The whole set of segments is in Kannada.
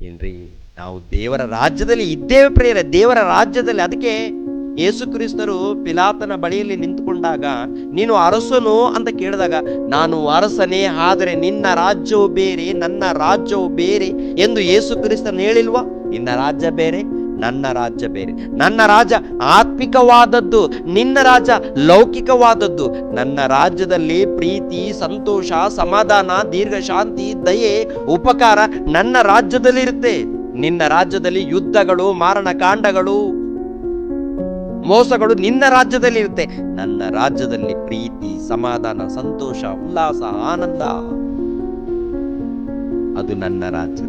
ಏನ್ರಿ? ನಾವು ದೇವರ ರಾಜ್ಯದಲ್ಲಿ ಇದ್ದೇವೆ ಪ್ರೇರ ದೇವರ ರಾಜ್ಯದಲ್ಲಿ. ಅದಕ್ಕೆ ಯೇಸು ಕ್ರಿಸ್ತರು ಪಿಲಾತನ ಬಳಿಯಲ್ಲಿ ನಿಂತುಕೊಂಡಾಗ, ನೀನು ಅರಸನು ಅಂತ ಕೇಳಿದಾಗ, ನಾನು ಅರಸನೇ, ಆದರೆ ನಿನ್ನ ರಾಜ್ಯವು ಬೇರೆ, ನನ್ನ ರಾಜ್ಯವು ಬೇರೆ ಎಂದು ಯೇಸು ಕ್ರಿಸ್ತನು ಹೇಳಿಲ್ವಾ? ನಿನ್ನ ರಾಜ್ಯ ಬೇರೆ? ನನ್ನ ರಾಜ್ಯ ಬೇರೆ. ನನ್ನ ರಾಜ ಆತ್ಮಿಕವಾದದ್ದು, ನಿನ್ನ ರಾಜ ಲೌಕಿಕವಾದದ್ದು. ನನ್ನ ರಾಜ್ಯದಲ್ಲಿ ಪ್ರೀತಿ, ಸಂತೋಷ, ಸಮಾಧಾನ, ದೀರ್ಘ ಶಾಂತಿ, ದಯೆ, ಉಪಕಾರ ನನ್ನ ರಾಜ್ಯದಲ್ಲಿ ಇರುತ್ತೆ ನಿನ್ನ ರಾಜ್ಯದಲ್ಲಿ ಯುದ್ಧಗಳು ಮಾರಣಕಾಂಡಗಳು ಮೋಸಗಳು ನಿನ್ನ ರಾಜ್ಯದಲ್ಲಿ ಇರುತ್ತೆ ನನ್ನ ರಾಜ್ಯದಲ್ಲಿ ಪ್ರೀತಿ, ಸಮಾಧಾನ, ಸಂತೋಷ, ಉಲ್ಲಾಸ, ಆನಂದ. ಅದು ನನ್ನ ರಾಜ್ಯ.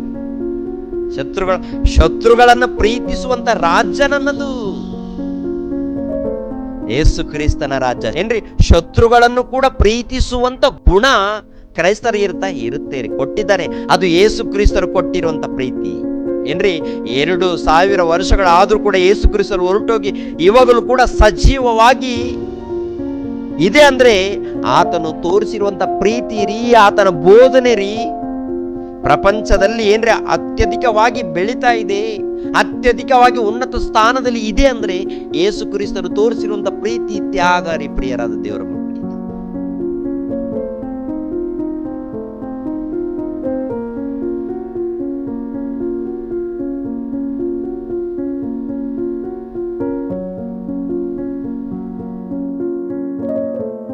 ಶತ್ರುಗಳ ಶತ್ರುಗಳನ್ನ ಪ್ರೀತಿಸುವಂತ ರಾಜ್ಯ ನನ್ನದು ಏಸು ಕ್ರಿಸ್ತನ ರಾಜ್ಯ. ಏನ್ರಿ? ಶತ್ರುಗಳನ್ನು ಕೂಡ ಪ್ರೀತಿಸುವಂತ ಗುಣ ಕ್ರೈಸ್ತರ ಇರ್ತಾ ಇರುತ್ತೆ ಕೊಟ್ಟಿದ್ದಾರೆ. ಅದು ಏಸು ಕ್ರಿಸ್ತರು ಕೊಟ್ಟಿರುವಂತ ಪ್ರೀತಿ. ಏನ್ರಿ? ಎರಡು ಸಾವಿರ ವರ್ಷಗಳಾದ್ರೂ ಕೂಡ ಏಸು ಕ್ರಿಸ್ತರು ಹೊರಟೋಗಿ ಇವಾಗಲೂ ಕೂಡ ಸಜೀವವಾಗಿ ಇದೆ ಅಂದ್ರೆ ಆತನು ತೋರಿಸಿರುವಂತ ಪ್ರೀತಿ ರೀ, ಆತನ ಬೋಧನೆ ರೀ. ಪ್ರಪಂಚದಲ್ಲಿ ಏನ್ರೆ ಅತ್ಯಧಿಕವಾಗಿ ಬೆಳೀತಾ ಇದೆ, ಅತ್ಯಧಿಕವಾಗಿ ಉನ್ನತ ಸ್ಥಾನದಲ್ಲಿ ಇದೆ ಅಂದ್ರೆ ಯೇಸು ಕ್ರಿಸ್ತರು ತೋರಿಸಿರುವಂತ ಪ್ರೀತಿ, ತ್ಯಾಗ ರೀ ಪ್ರಿಯರಾದ ದೇವರ.